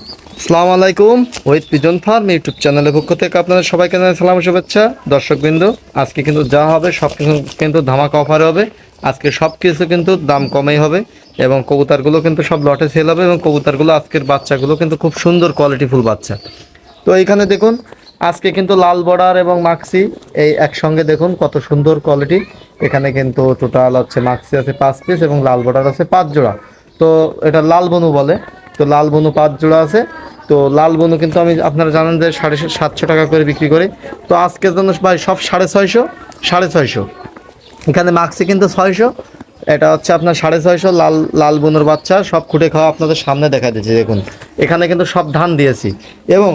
আসসালামু আলাইকুম, ওয়েদ pigeon farm YouTube চ্যানেলের পক্ষ থেকে আপনাদের সবাইকে জানাই সালাম শুভেচ্ছা। দর্শকবৃন্দ, আজকে কিন্তু যা হবে সব কিছু কিন্তু ধামাকা অফার হবে। আজকে সব কিছু কিন্তু দাম কমেই হবে এবং কবুতারগুলো কিন্তু সব লটে সেল হবে এবং কবুতারগুলো আজকের বাচ্চাগুলো কিন্তু খুব সুন্দর কোয়ালিটিফুল বাচ্চা। তো এইখানে দেখুন, আজকে কিন্তু লাল বর্ডার এবং মাক্সি এই একসঙ্গে দেখুন কত সুন্দর কোয়ালিটি এখানে কিন্তু টোটাল হচ্ছে মাক্সি আছে পাঁচ পিস এবং লাল বর্ডার আছে পাঁচ জোড়া। তো এটা লাল বনু বলে তো লাল বনু পাঁচ জোড়া আছে। তো লাল বনু কিন্তু আমি আপনারা জানেন যে সাড়ে সাতশো টাকা করে বিক্রি করি। তো আজকের জন্য ভাই সব সাড়ে ছয়শো সাড়ে ছয়শো। এখানে মাক্সি কিন্তু ছয়শো। এটা হচ্ছে আপনার সাড়ে ছয়শো লাল লাল বনুর বাচ্চা। সব খুঁটে খাওয়া আপনাদের সামনে দেখা দিচ্ছি, দেখুন। এখানে কিন্তু সব ধান দিয়েছি। এবং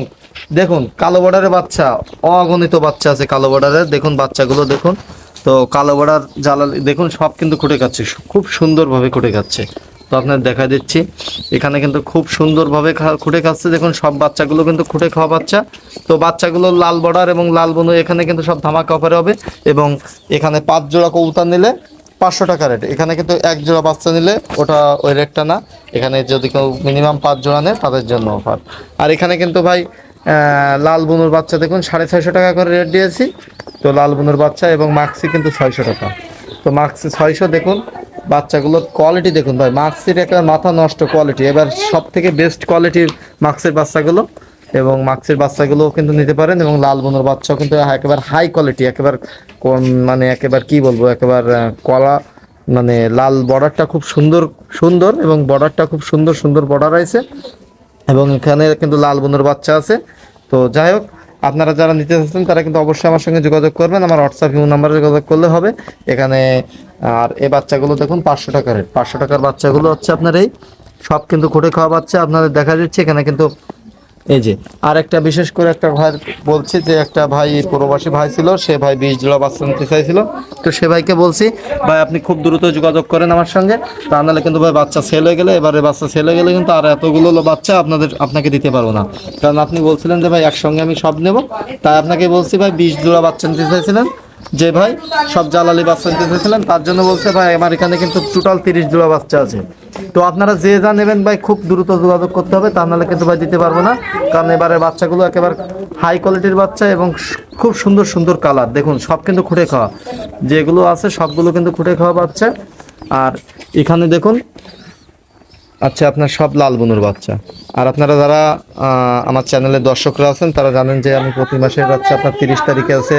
দেখুন, কালো বর্ডারের বাচ্চা, অগণিত বাচ্চা আছে কালো বর্ডারের দেখুন বাচ্চাগুলো, দেখুন। তো কালো বর্ডার জ্বালালি দেখুন, সব কিন্তু খুঁটে খাচ্ছে। খুব সুন্দরভাবে খুঁটে খাচ্ছে। তো আপনার দেখা দিচ্ছি। এখানে কিন্তু খুব সুন্দরভাবে খুঁটে খাচ্ছে। দেখুন, সব বাচ্চাগুলো কিন্তু খুঁটে খাওয়া বাচ্চা। তো বাচ্চাগুলো লাল বর্ডার এবং লাল বনু, এখানে কিন্তু সব ধামাকা অফারে হবে। এবং এখানে পাঁচ জোড়া কবুতর নিলে পাঁচশো টাকা রেট এখানে কিন্তু এক জোড়া বাচ্চা নিলে ওটা ওই রেটটা না। এখানে যদি কেউ মিনিমাম পাঁচ জোড়া নেয়, তাদের জন্য অফার আর এখানে কিন্তু ভাই লাল বুনুর বাচ্চা দেখুন, সাড়ে ছয়শো টাকা করে রেট দিয়েছি। তো লাল বুনুর বাচ্চা এবং মাক্সি কিন্তু ছয়শো টাকা। তো মাক্সি ছয়শো দেখুন বাচ্চাগুলোর কোয়ালিটি দেখুন ভাই মাক্সির একটা মাথা নষ্ট কোয়ালিটি এবার সব থেকে বেস্ট কোয়ালিটির মাক্সের বাচ্চাগুলো এবং মাক্সের বাচ্চাগুলোও কিন্তু নিতে পারেন এবং লাল বনুর বাচ্চাও কিন্তু একেবারে হাই কোয়ালিটি একেবারে মানে একেবারে কি বলব, একেবারে কলা মানে লাল বর্ডারটা খুব সুন্দর সুন্দর এবং বর্ডারটা খুব সুন্দর সুন্দর বর্ডার আছে এবং এখানে কিন্তু লাল বনুর বাচ্চা আছে। তো যাই হোক আপনারা যারা নিতে চাচ্ছেন, তারা কিন্তু অবশ্যই আমার সঙ্গে যোগাযোগ করবেন। আমার হোয়াটসঅ্যাপ ইউ নাম্বারে যোগাযোগ করলে হবে। এখানে, আর এই বাচ্চাগুলো দেখুন, পাঁচশো টাকার। পাঁচশো টাকার বাচ্চাগুলো হচ্ছে আপনার এই সব কিন্তু খুঁটে খাওয়া বাচ্চা আপনাদের দেখা যাচ্ছে। এখানে কিন্তু এই যে, আর একটা বিশেষ করে একটা ভাই বলছি যে একটা ভাই প্রবাসী ভাই ছিল, সে ভাই বিশ জোড়া বাচ্চা নিতে চাইছিল। তো সে ভাইকে বলছি, ভাই, আপনি খুব দ্রুত যোগাযোগ করেন আমার সঙ্গে। তা নাহলে কিন্তু ভাই বাচ্চা সেল হয়ে গেলে, এবারে বাচ্চা সেল হয়ে গেলে কিন্তু আর এতগুলো বাচ্চা আপনাদের, আপনাকে দিতে পারব না। কারণ আপনি বলছিলেন যে, ভাই, একসঙ্গে আমি সব নেব। তাই আপনাকে বলছি, ভাই, বিশ জোড়া বাচ্চা নিতে চাইছিলেন। যে ভাই, সব জালালি বাচ্চা নিতে চাইছিলেন। তার জন্য বলছে, ভাই, আমার এখানে কিন্তু টোটাল তিরিশ জোড়া বাচ্চা আছে। তো আপনারা যে যা নেবেন ভাই, খুব দ্রুত যোগাযোগ করতে হবে। তা নাহলে কিন্তু ভাই দিতে পারব না। কারণ এবারে বাচ্চাগুলো একেবারে হাই কোয়ালিটির বাচ্চা এবং খুব সুন্দর সুন্দর কালার দেখুন, সব কিন্তু খুঁটে খাওয়া। যেগুলো আছে, সবগুলো কিন্তু খুঁটে খাওয়া বাচ্চা। আর এখানে দেখুন আচ্ছা আপনার সব লাল বনুর বাচ্চা। আর আপনারা যারা আমার চ্যানেলের দর্শকরা আছেন, তারা জানেন যে আমি প্রতি মাসের বাচ্চা আপনার তিরিশ তারিখে আছে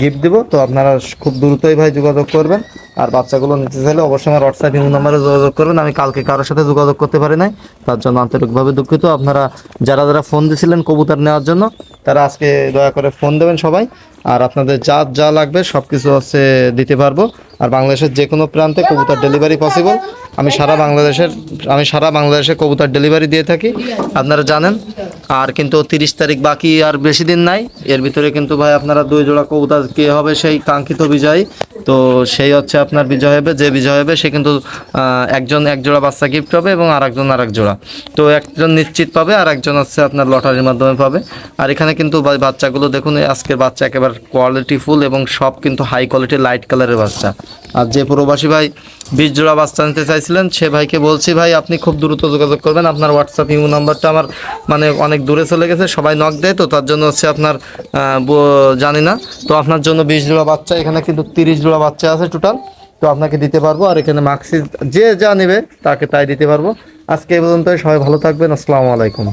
গিফট দিব। তো আপনারা খুব দ্রুতই ভাই যোগাযোগ করবেন। আর বাচ্চাগুলো নিতে চাইলে অবশ্যই আমার হোয়াটসঅ্যাপ ইমো নাম্বারে যোগাযোগ করবেন। আমি কালকে কারোর সাথে যোগাযোগ করতে পারি নাই, তার জন্য আন্তরিকভাবে দুঃখিত। আপনারা যারা যারা ফোন দিয়েছিলেন কবুতর নেওয়ার জন্য, তারা আজকে দয়া করে ফোন দেবেন সবাই। আর আপনাদের যা যা লাগবে সব কিছু হচ্ছে দিতে পারব। আর বাংলাদেশের যে কোনো প্রান্তে কবুতর ডেলিভারি পসিবল আমি সারা বাংলাদেশের, আমি সারা বাংলাদেশে কবুতর ডেলিভারি দিয়ে থাকি। আপনারা জানেন। আর কিন্তু তিরিশ তারিখ বাকি আর বেশি দিন নাই। এর ভিতরে কিন্তু ভাই আপনারা দুই জোড়া কবুতর কে হবে সেই কাঙ্ক্ষিত বিজয়ী। তো সেই হচ্ছে আপনার বিজয় হবে, যে বিজয় হবে সে কিন্তু একজন এক জোড়া বাচ্চা গিফট পাবে এবং আরেকজন আরেক জোড়া। তো একজন নিশ্চিত পাবে আর একজন হচ্ছে আপনার লটারির মাধ্যমে পাবে। আর এখানে কিন্তু বাচ্চাগুলো দেখুন আজকের বাচ্চা একেবারে কোয়ালিটিফুল এবং সব কিন্তু হাই কোয়ালিটির লাইট কালারের বাচ্চা। আর যে প্রবাসী ভাই বিশ জোড়া বাচ্চা নিতে চাইছিলেন, সে ভাইকে বলছি, ভাই, আপনি খুব দ্রুত যোগাযোগ করবেন। আপনার হোয়াটসঅ্যাপ ইমো নাম্বারটা আমার মানে অনেক দূরে চলে গেছে, সবাই নক দেয় তো, তার জন্য হচ্ছে আপনার জানি না। তো আপনার জন্য বিশ জোড়া বাচ্চা, এখানে কিন্তু তিরিশ জোড়া বাচ্চা আছে টোটাল তো আপনাকে দিতে পারব, আর এখানে মাক্সি যে যা নেবে, তাকে তাই দিতে পারব। আজকে এই পর্যন্ত সবাই ভালো থাকবেন, আসসালামু আলাইকুম।